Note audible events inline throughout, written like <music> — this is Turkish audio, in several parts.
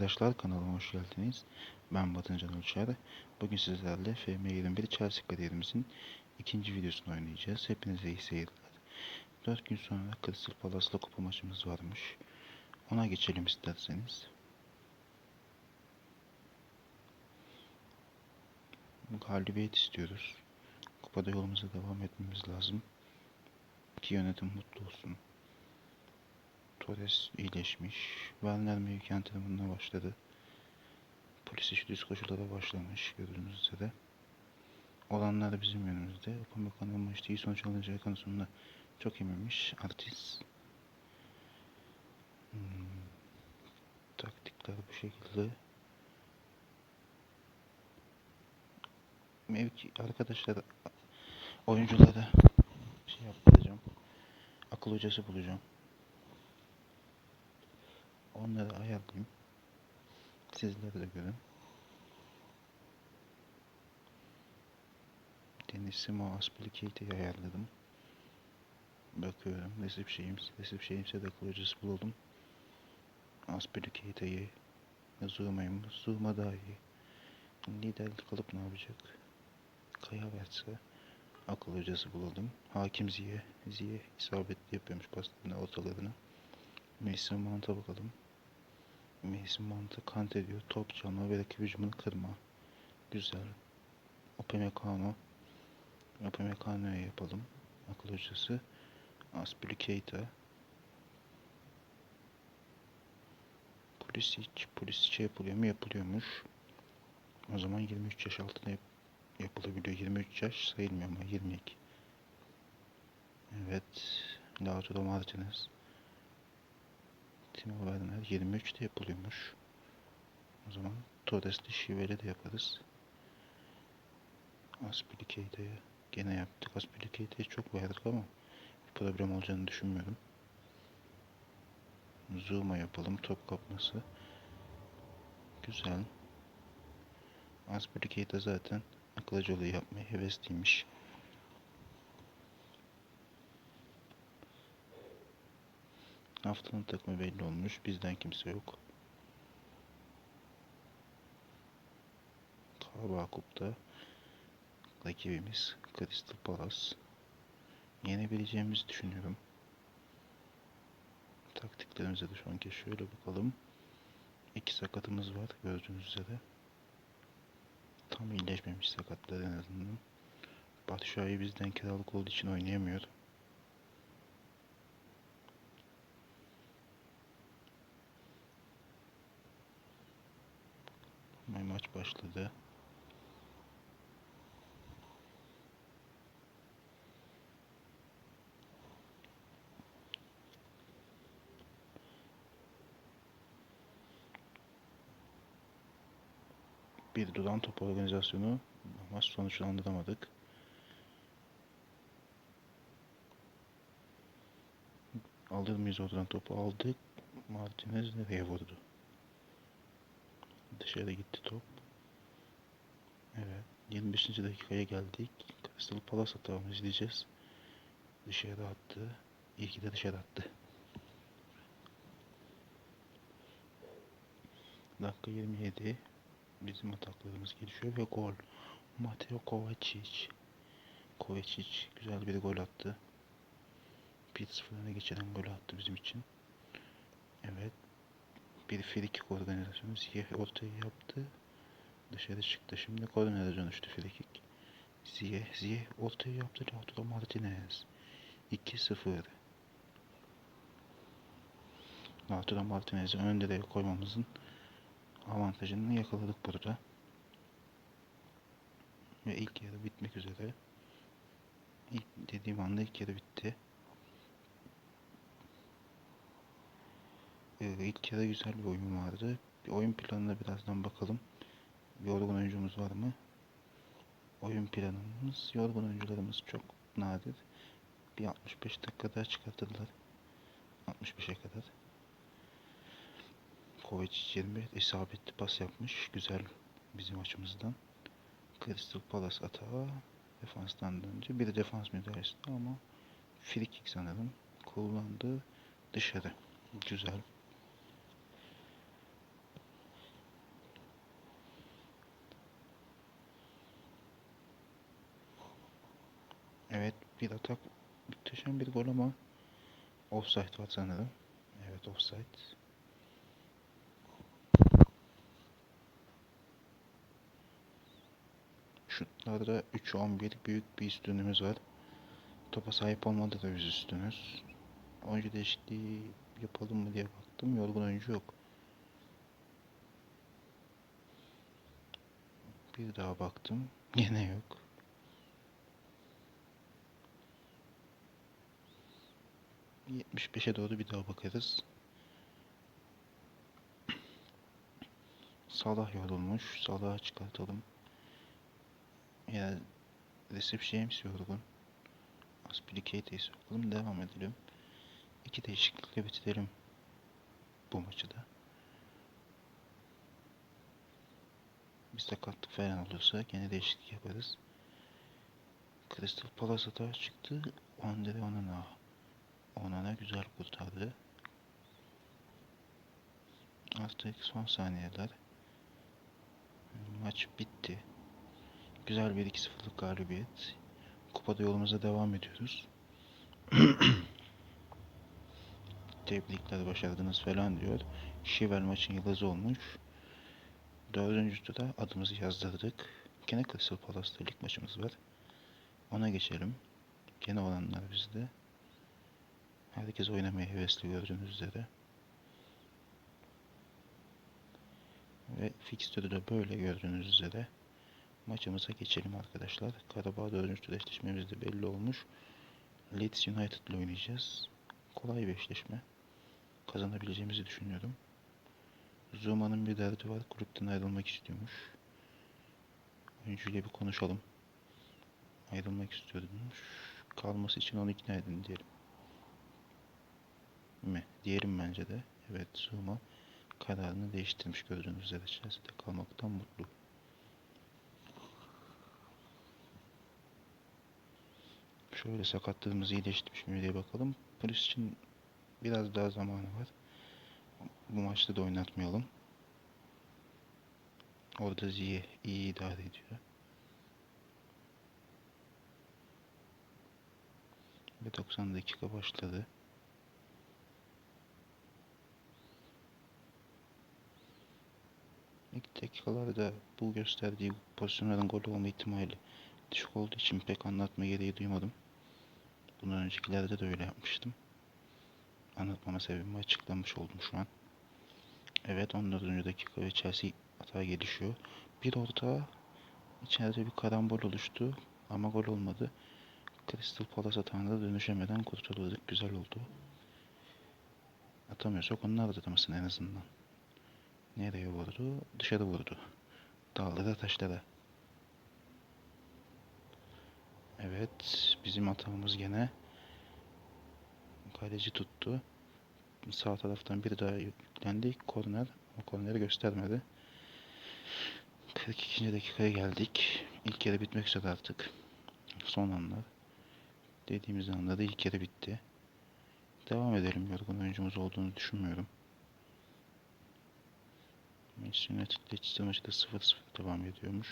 arkadaşlar kanalıma hoş geldiniz. Ben Batıncan Ölçer. Bugün sizlerle FM21 Chelsea kariyerimizin ikinci videosunu oynayacağız. Hepinize iyi seyirler. 4 gün sonra Crystal Palace'la kupa maçımız varmış. Ona geçelim isterseniz. Galibiyet istiyoruz. Kupada yolumuza devam etmemiz lazım. Ki yönetim mutlu olsun. Torres iyileşmiş. Werner mevki antrenmanına başladı. Polis işi düz koşulara başlamış gördüğünüz üzere. Olanlar bizim yönümüzde. Upamecano'nun maçta iyi sonuç alınacağı konusunda çok eminmiş. Artist. Hmm. Taktikler bu şekilde. Mevki arkadaşlar oyunculara şey yapacağım. Akıl hocası bulacağım. Onları ayarlayayım. Sizler de görün. Deniz Simo Aspilicate'i ayarladım. Bakıyorum. Resip şeyim, resip şeyimse de hocası bulalım. Aspilicate'i Zuma'yım. Zuma daha iyi. Liderlik alıp ne yapacak? Kaya verse akıl hocası bulalım. Hakim Ziye. Ziye isabetli yapıyormuş paslarını ortalarını. Mason Mount'a bakalım. Mason Mount'a kant ediyor. Top çalma ve rakip hücumunu kırma. Güzel. Upamecano. Upamecano'ya yapalım. Akıl hocası. Aspilicueta. Pulisic. Pulisic yapılıyor mu? Yapılıyormuş. O zaman 23 yaş altında yap yapılabiliyor. 23 yaş sayılmıyor ama 22. Evet. Lautaro Martinez. Timo Werner 23'te yapılıyormuş. O zaman Torres'li şiveli de yaparız. Aspilicueta'ya gene yaptık. Aspilicueta'ya çok verdik ama bir problem olacağını düşünmüyorum. Zuma yapalım. Top kapması. Güzel. Aspilicueta zaten akıllıcılığı yapmaya hevesliymiş. Haftanın takımı belli olmuş. Bizden kimse yok. Karabağ Kup'ta rakibimiz Crystal Palace. Yenebileceğimizi düşünüyorum. Taktiklerimize de şu anki şöyle bakalım. İki sakatımız var gördüğünüz üzere. Tam iyileşmemiş sakatlar en azından. Batshuayi bizden kiralık olduğu için oynayamıyor. Maç başladı. Bir duran top organizasyonu ama sonuçlandıramadık. Alır mıyız oradan topu? Aldık. Martinez nereye vurdu? Dışarı gitti top. Evet. 25. dakikaya geldik. Crystal Palace hatamızı izleyeceğiz. Dışarı attı. İyi ki de dışarı attı. Dakika 27. Bizim ataklarımız gelişiyor ve gol. Mateo Kovacic. Kovacic güzel bir gol attı. 1-0 öne geçeren gol attı bizim için. Evet. Bir frikik organizasyonu Ziyeh ortaya yaptı. Dışarı çıktı. Şimdi kornere dönüştü frikik. Ziyeh, Ziyeh ortaya yaptı. Lautaro Martinez. 2-0. Lautaro Martinez'i ön direğe koymamızın avantajını yakaladık burada. Ve ilk yarı bitmek üzere. İlk dediğim anda ilk yarı bitti. İlk yarı güzel bir oyun vardı. Bir oyun planına birazdan bakalım. Yorgun oyuncumuz var mı? Oyun planımız, yorgun oyuncularımız çok nadir. Bir 65 dakika daha çıkartırlar. 65'e kadar. Kovacic 21 isabetli pas yapmış. Güzel bizim açımızdan. Crystal Palace atağı defanstan dönünce bir de defans müdahalesi ama free kick sanırım kullandı dışarı. Güzel. Evet bir atak muhteşem bir gol ama offside var sanırım. Evet offside. Şutlarda 3-11 büyük bir üstünlüğümüz var. Topa sahip olmadı da biz üstünüz. Oyuncu değişikliği yapalım mı diye baktım. Yorgun oyuncu yok. Bir daha baktım. <laughs> Yine yok. ...75'e doğru bir daha bakarız. Salah yorulmuş. Salah'ı çıkartalım. Ya Recep James yorgun. Aspilicueta'yı sokalım. Devam edelim. İki değişiklikle bitirelim bu maçı da. Bir sakatlık falan olursa gene değişiklik yaparız. Crystal Palace'a da çıktı. Andre Onana. Onana güzel kurtardı. Artık son saniyeler. Maç bitti. Güzel bir 2-0'lık galibiyet. Kupada yolumuza devam ediyoruz. <clears throat> Tebrikler başardınız falan diyor. Şivel maçın yıldızı olmuş. Dördüncü tura adımızı yazdırdık. Gene Crystal Palace'da lig maçımız var. Ona geçelim. Gene olanlar bizde. Herkes oynamaya hevesli gördüğünüz üzere. Ve fikstürü de böyle gördüğünüz üzere. Maçımıza geçelim arkadaşlar. Karabağ 4. tur eşleşmemiz de belli olmuş. Leeds United ile oynayacağız. Kolay bir eşleşme. Kazanabileceğimizi düşünüyorum. Zuma'nın bir derdi var. Kulüpten ayrılmak istiyormuş. Oyuncuyla bir konuşalım. Ayrılmak istiyormuş. Kalması için onu ikna edin diyelim. Mi? Diyelim bence de. Evet Zuma kararını değiştirmiş gördüğünüz üzere Chelsea'de kalmaktan mutlu. Şöyle sakatlığımız iyileşmiş mi diye bakalım. Polis için biraz daha zamanı var. Bu maçta da oynatmayalım. Orada Ziye iyi idare ediyor. Ve 90 dakika başladı. İlk dakikalarda bu gösterdiği pozisyonların gol olma ihtimali düşük olduğu için pek anlatma gereği duymadım. Bundan öncekilerde de öyle yapmıştım. Anlatmama sebebimi açıklamış oldum şu an. Evet 14. dakika ve Chelsea hata gelişiyor. Bir orta içeride bir karambol oluştu ama gol olmadı. Crystal Palace atağında dönüşemeden kurtulduk. Güzel oldu. Atamıyorsak onlar da atamasın en azından. Nereye vurdu? Dışarı vurdu. Dağlara taşlara. Evet. Bizim hatamız gene. Kaleci tuttu. Sağ taraftan bir daha yüklendi. Korner. O korneri göstermedi. 42. dakikaya geldik. İlk yarı bitmek üzere artık. Son anlar. Dediğimiz anda da ilk yarı bitti. Devam edelim. Yorgun oyuncumuz olduğunu düşünmüyorum. Manchester United Leicester maçı da 0-0 devam ediyormuş.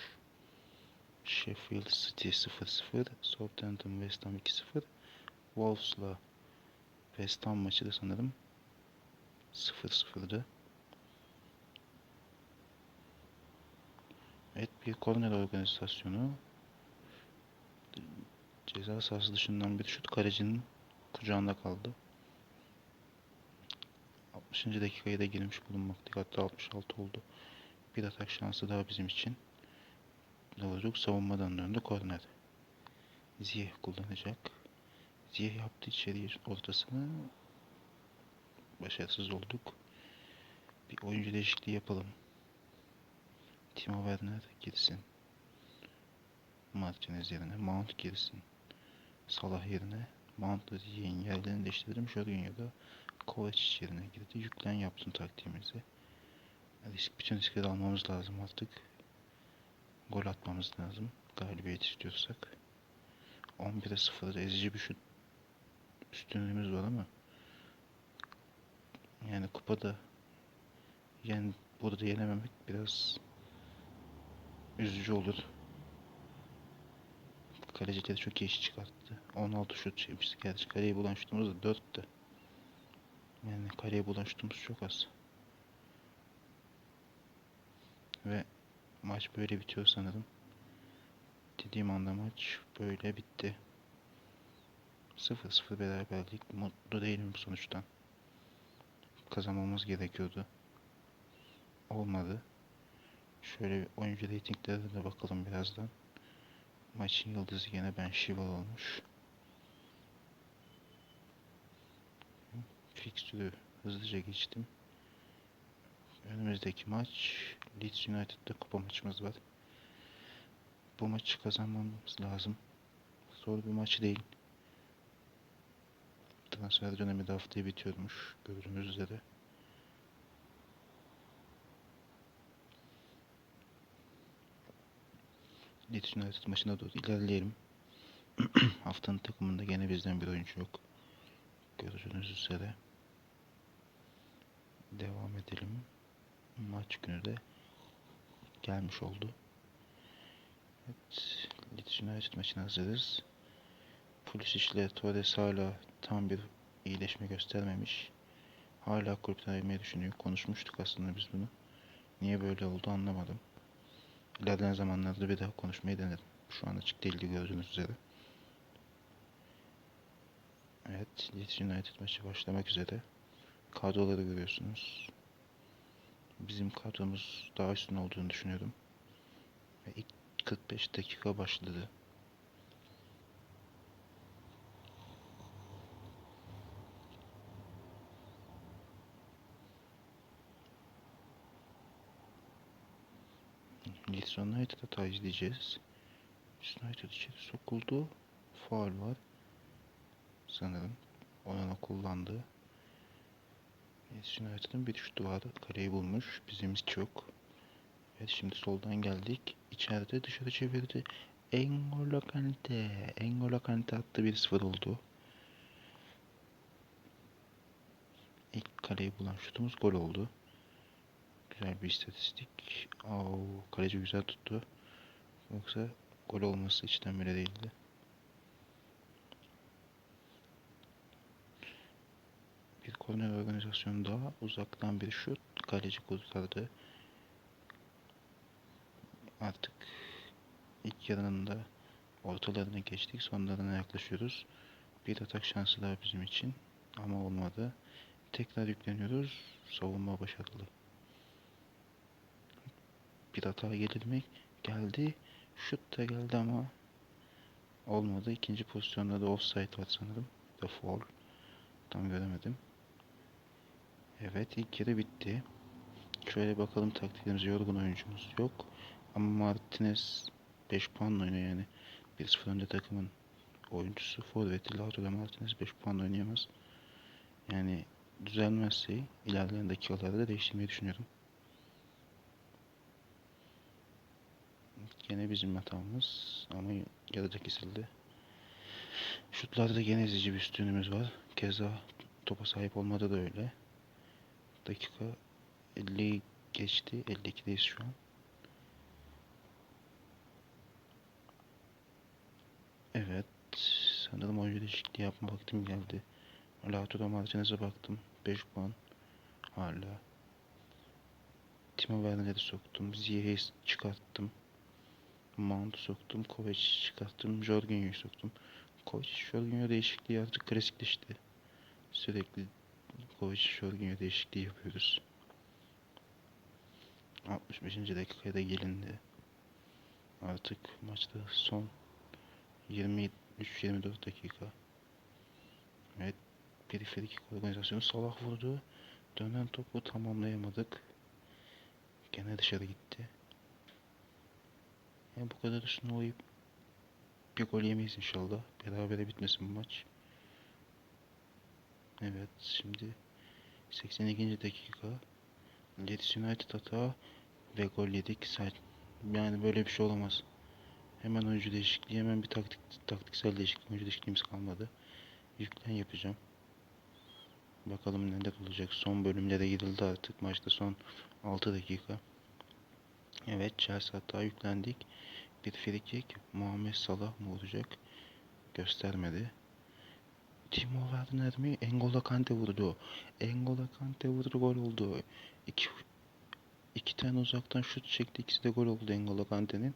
Sheffield City 0-0, Southampton West Ham 2-0, Wolves'la West Ham maçı da sanırım 0-0'dı. Evet bir korner organizasyonu. Ceza sahası dışından bir şut kalecinin kucağında kaldı. 60. dakikaya da girmiş bulunmaktadık. Hatta 66 oldu. Bir atak şansı daha bizim için. Lavuzuk savunmadan döndü. Korner. Ziyeh kullanacak. Ziyeh yaptı içeriye ortasını. Başarısız olduk. Bir oyuncu değişikliği yapalım. Timo Werner girsin. Martinez yerine Mount girsin. Salah yerine Mount'la Ziyeh'in yerlerini değiştirdim. Jorginho'da Kovacic yerine girdi. Yüklen yaptım taktiğimizi. Risk, bütün riskleri almamız lazım artık. Gol atmamız lazım. Galibiyet istiyorsak. 11'e 0'da ezici bir şut üstünlüğümüz var ama yani kupada yani burada yenememek biraz üzücü olur. Kaleci de çok iyi iş çıkarttı. 16 şut çekmişiz. Gerçi kaleye bulan şutumuz da 4'tü. Yani kaleye bulan şutumuz çok az. Ve maç böyle bitiyor sanırım. Dediğim anda maç böyle bitti. 0-0 beraberlik. Mutlu değilim sonuçtan. Kazanmamız gerekiyordu. Olmadı. Şöyle oyuncu reytinglerine de bakalım birazdan. Maçın yıldızı yine Ben Shival olmuş. Fikstürü hızlıca geçtim. Önümüzdeki maç Leeds United'da kupa maçımız var. Bu maçı kazanmamız lazım. Zor bir maç değil. Transfer dönemi de haftaya bitiyormuş. Gördüğünüz üzere. Leeds United maçına doğru ilerleyelim. <clears throat> Haftanın takımında gene bizden bir oyuncu yok. Gördüğünüz üzere. Devam edelim. Maç günü de gelmiş oldu. Evet, Leeds United maçına hazırız. Polis ile Torres hala tam bir iyileşme göstermemiş. Hala kulüpten ayrılmayı düşünüyor. Konuşmuştuk aslında biz bunu. Niye böyle oldu anlamadım. İlerleyen zamanlarda bir daha konuşmayı denedim. Şu an açık değildi gördüğünüz üzere. Evet, Leeds United maçı başlamak üzere. Kadroları görüyorsunuz. Bizim kadromuz daha üstün olduğunu düşünüyorum. Ve ilk 45 dakika başladı. Leeds United'a hata izleyeceğiz. Leeds United içeri sokuldu. Faul var. Sanırım. Onana kullandı. Leeds United'ın bir şutu vardı. Kaleyi bulmuş. Bizim hiç yok. Evet şimdi soldan geldik. İçeride dışarı çevirdi. Engolo Kante. Engolo Kante attı 1-0 oldu. İlk kaleyi bulan şutumuz gol oldu. Güzel bir istatistik. Oo, kaleci güzel tuttu. Yoksa gol olması içten bile değildi. Bir korner organizasyonu daha. Uzaktan bir şut. Kaleci kurtardı. Artık ilk yarının ortalarına geçtik. Sonlarına yaklaşıyoruz. Bir atak şansı daha bizim için. Ama olmadı. Tekrar yükleniyoruz. Savunma başarılı. Bir hata gelir mi? Geldi. Şut da geldi ama olmadı. İkinci pozisyonda da offside var sanırım. Da foul. Tam göremedim. Evet ilk yarı bitti. Şöyle bakalım taktiklerimize yorgun oyuncumuz yok. Ama Martinez 5 puan oynuyor yani. 1-0 önde takımın oyuncusu. Forvet'i Lautaro Martinez 5 puan oynayamaz. Yani düzelmezse ilerleyen dakikalarda değiştirmeyi düşünüyorum. Gene bizim hatamız ama yarıda kesildi. Şutlarda gene ezici bir üstünlüğümüz var. Keza topa sahip olmada da öyle. Dakika 50 geçti. 52'deyiz şu an. Evet. Sanırım oyuncu değişikliği yapma vaktim geldi. Lautaro Martinez'e baktım. 5 puan. Hala. Timo Werner'i soktum. Ziyech'i çıkarttım. Mount'u soktum. Kovacic'i çıkarttım. Jorginho'yu soktum. Kovacic, Jorginho değişikliği artık klasikleşti. Sürekli Kovacic, Jorginho değişikliği yapıyoruz. 65. dakikaya da gelindi. Artık maçta son 23-24 dakika. Evet. Bir frikik organizasyonu Salah vurdu. Dönen topu tamamlayamadık. Gene dışarı gitti. Yani bu kadar üstüne olayıp bir gol yemeyiz inşallah. Berabere bitmesin bu maç. Evet şimdi 82. dakika Leeds United hata ve gol yedik. Yani böyle bir şey olamaz. Hemen oyuncu değişikliği, hemen bir taktik taktiksel değişiklik, oyuncu değişikliğimiz kalmadı. Yüklen yapacağım. Bakalım neler olacak. Son bölümlere girildi artık. Maçta son 6 dakika. Evet Chelsea hatta yüklendik. Bir free kick Muhammed Salah mı olacak? göstermedi. Timo Werner mi? N'Golo Kante vurdu. N'Golo Kante vurdu gol oldu. İki, iki tane uzaktan şut çekti. İkisi de gol oldu N'Golo Kante'nin.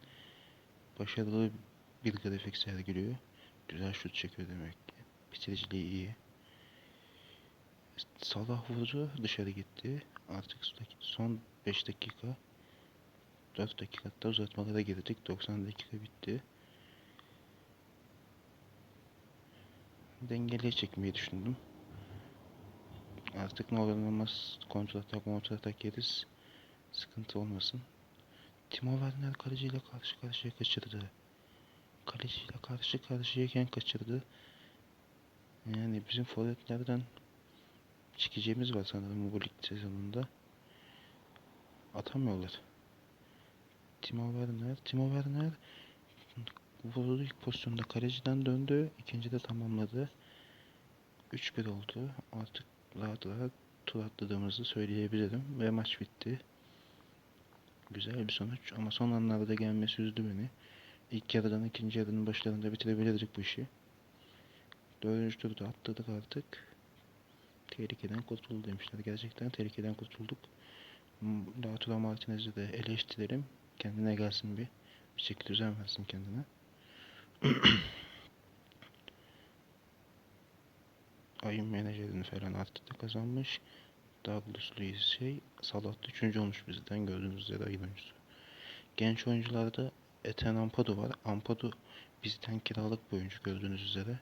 Başarılı bir grafik sergiliyor. Güzel şut çekiyor demek ki. Bitiriciliği iyi. Salah vurdu dışarı gitti. Artık son 5 dakika 4 dakikada uzatmalara girdik. 90 dakika bitti. Dengeliye çekmeyi düşündüm. Artık ne olur ne olmaz kontrol atak kontrol atak yeriz. Sıkıntı olmasın. Timo Werner kaleciyle karşı karşıya kaçırdı. Kaleciyle karşı karşıyayken kaçırdı. Yani bizim forvetlerden çekeceğimiz var sanırım bu lig sezonunda. Atamıyorlar. Timo Werner, Timo Werner vurdu ilk pozisyonda kaleciden döndü. ikinci de tamamladı. 3-1 oldu. Artık rahat rahat tur atladığımızı söyleyebilirim. Ve maç bitti. Güzel bir sonuç ama son anlarda gelmesi üzdü beni. İlk yarıdan ikinci yarının başlarında bitirebilirdik bu işi. Dördüncü turda atladık artık. Tehlikeden kurtuldu demişler. Gerçekten tehlikeden kurtulduk. Lautaro Martinez'i de eleştirelim. Kendine gelsin bir. Bir şekilde düzen versin kendine. <clears throat> Ayın menajerini falan artık da kazanmış. Douglas Luiz şey Salah da üçüncü olmuş bizden gördüğünüz üzere ayın oyuncusu. Genç oyuncularda Eten Ampadu var. Ampadu bizden kiralık bir oyuncu gördüğünüz üzere.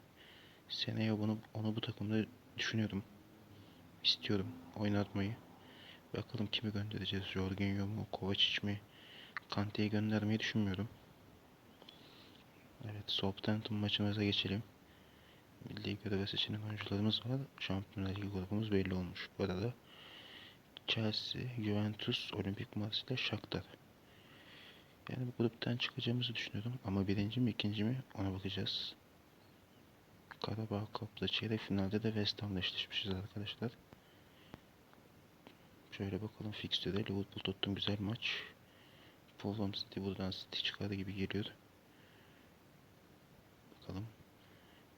Seneye bunu onu bu takımda düşünüyorum. İstiyorum oynatmayı. Bakalım kimi göndereceğiz? Jorginho mu? Kovacic mi? Kante'yi göndermeyi düşünmüyorum. Evet, Southampton maçımıza geçelim. Milli göreve seçilen oyuncularımız var. Şampiyonlar Ligi grubumuz belli olmuş. Bu arada Chelsea, Juventus, Olimpik Marsilya, Shakhtar. Yani bu gruptan çıkacağımızı düşünüyorum. Ama birinci mi ikinci mi ona bakacağız. Karabağ Cup'da çeyrek finalde de West Ham'la eşleşmişiz arkadaşlar. Şöyle bakalım fixture'de Liverpool tuttum güzel maç. Fulham City buradan City çıkar gibi geliyor. Bakalım.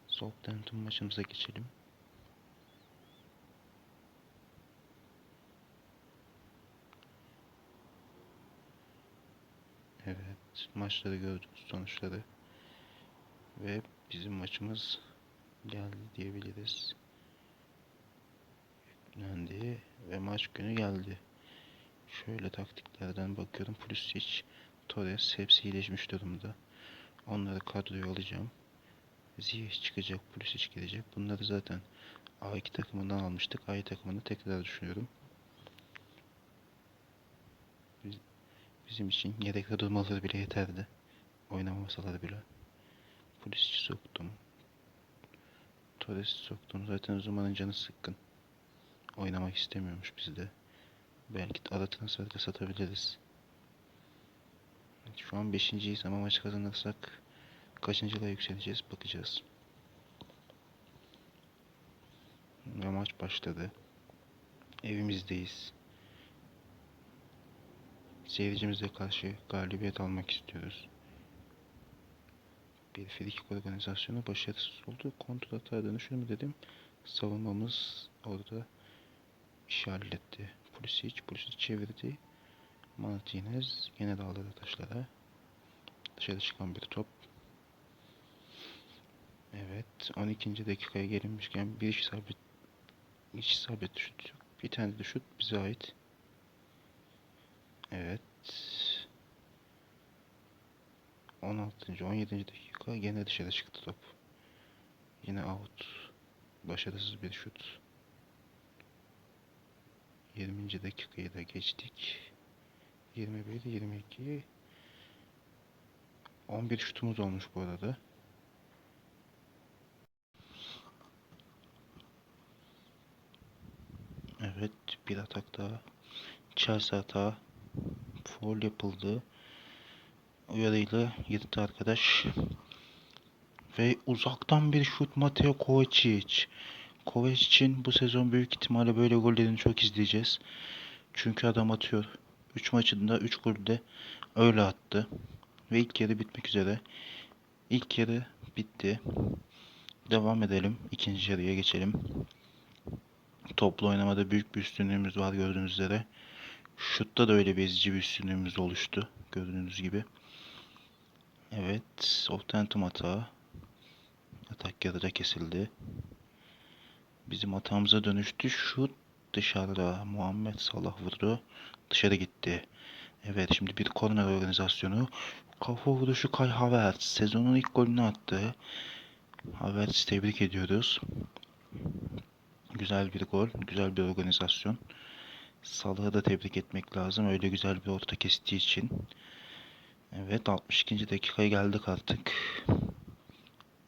Southampton maçımıza geçelim. Evet, maçları gördük, sonuçları. Ve bizim maçımız geldi diyebiliriz. Yüklendi ve maç günü geldi. Şöyle taktiklerden bakıyorum. Pulisic, Torres hepsi iyileşmiş durumda. Onları kadroya alacağım. Ziyech çıkacak, Pulisic gelecek. Bunları zaten A2 takımından almıştık. A2 takımını tekrar düşünüyorum. Biz- Bizim için yedekte durmaları bile yeterdi. Oynamasalar bile. Pulisic'i soktum. Torres'i soktum. Zaten Zuma'nın canı sıkkın. Oynamak istemiyormuş bizde. Belki ara transferde satabiliriz. Şu an 5.yiz ama maç kazanırsak kaçıncılığa yükseleceğiz bakacağız. Ve maç başladı. Evimizdeyiz. Seyircimize karşı galibiyet almak istiyoruz. Bir frikik organizasyonu başarısız oldu. Kontrol hata dönüşür mü dedim. Savunmamız orada işi halletti. Pulisic, Pulisic çevirdi. Martinez yine dağladı taşlara. Dışarı çıkan bir top. Evet, 12. dakikaya gelinmişken bir isabet hiç isabet şut yok. Bir tane de şut bize ait. Evet. 16. 17. dakika gene dışarı çıktı top. Yine out. Başarısız bir şut. 20. dakikayı da geçtik. 21, 22. 11 şutumuz olmuş bu arada. Evet, bir atak daha. Chelsea hata. Foul yapıldı. Uyarıyla gitti arkadaş. Ve uzaktan bir şut Mateo Kovacic. Kovacic'in bu sezon büyük ihtimalle böyle gollerini çok izleyeceğiz. Çünkü adam atıyor. 3 maçında 3 golde öyle attı. Ve ilk yarı bitmek üzere. İlk yarı bitti. Devam edelim. İkinci yarıya geçelim. Toplu oynamada büyük bir üstünlüğümüz var gördüğünüz üzere. Şutta da öyle bir ezici bir üstünlüğümüz oluştu. Gördüğünüz gibi. Evet. Optentum hata. Atak yarıda kesildi. Bizim hatamıza dönüştü. Şut dışarıda. Muhammed Salah vurdu. Dışarı gitti. Evet şimdi bir korner organizasyonu. Kafa vuruşu Kai Havertz. Sezonun ilk golünü attı. Havertz tebrik ediyoruz. Güzel bir gol. Güzel bir organizasyon. Salah'ı da tebrik etmek lazım. Öyle güzel bir orta kestiği için. Evet 62. dakikaya geldik artık.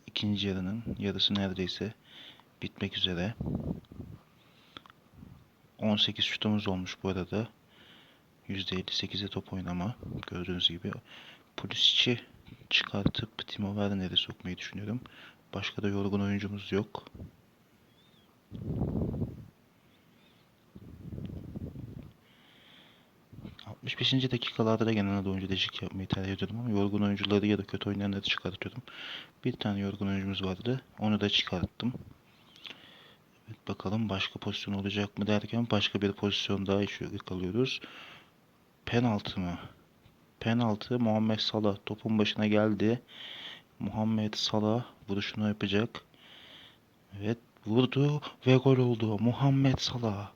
İkinci yarının yarısı neredeyse bitmek üzere. 18 şutumuz olmuş bu arada. %58'e top oynama. Gördüğünüz gibi. Pulisic'i çıkartıp Timo Werner'i sokmayı düşünüyorum. Başka da yorgun oyuncumuz yok. ...65. dakikalarda da genelde oyuncu değişiklik yapmayı tercih ediyordum ama yorgun oyuncuları ya da kötü oynayanları çıkartıyordum. Bir tane yorgun oyuncumuz vardı. Onu da çıkarttım. Evet, bakalım başka pozisyon olacak mı derken başka bir pozisyon daha kalıyoruz. Penaltı mı? Penaltı Muhammed Salah topun başına geldi. Muhammed Salah vuruşunu yapacak. Evet vurdu ve gol oldu. Muhammed Salah.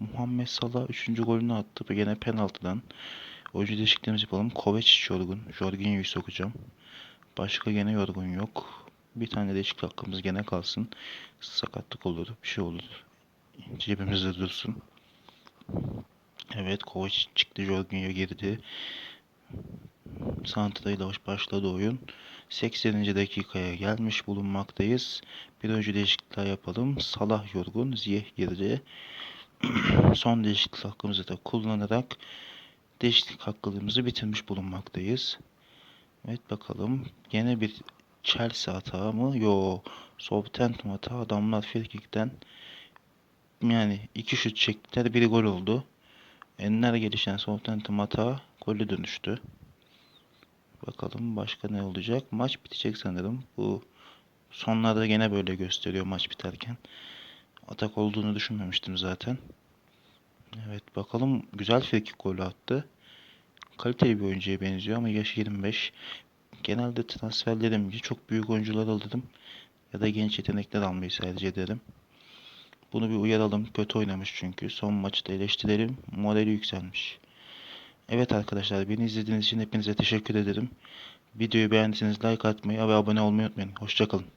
Muhammed Salah 3. golünü attı ve gene penaltıdan. Oyuncu değişikliklerimizi yapalım. Kovacic yorgun. Jorginho'yu sokacağım. Başka gene yorgun yok. Bir tane değişiklik hakkımız gene kalsın. Sakatlık olur, bir şey olur. Cebimizde dursun. Evet, Kovacic çıktı, Jorginho girdi. Santra ile başladı oyun. 80. dakikaya gelmiş bulunmaktayız. Bir önce değişiklik daha yapalım. Salah yorgun, Ziyeh girdi. <clears throat> Son değişiklik hakkımızı da kullanarak değişiklik hakkımızı bitirmiş bulunmaktayız. Evet bakalım. Yine bir Chelsea hata mı? Yo. Southampton hata. Adamlar frikikten yani iki şut çektiler. Biri gol oldu. Enler gelişen Southampton hata golü dönüştü. Bakalım başka ne olacak? Maç bitecek sanırım. Bu sonlarda gene böyle gösteriyor maç biterken. Atak olduğunu düşünmemiştim zaten. Evet bakalım güzel frikik golü attı. Kaliteli bir oyuncuya benziyor ama yaş 25. Genelde transferlerim çok büyük oyuncular alırım ya da genç yetenekler almayı tercih ederim. Bunu bir uyaralım. Kötü oynamış çünkü. Son maçta eleştirelim. Morali yükselmiş. Evet arkadaşlar beni izlediğiniz için hepinize teşekkür ederim. Videoyu beğendiyseniz like atmayı ve abone olmayı unutmayın. Hoşçakalın.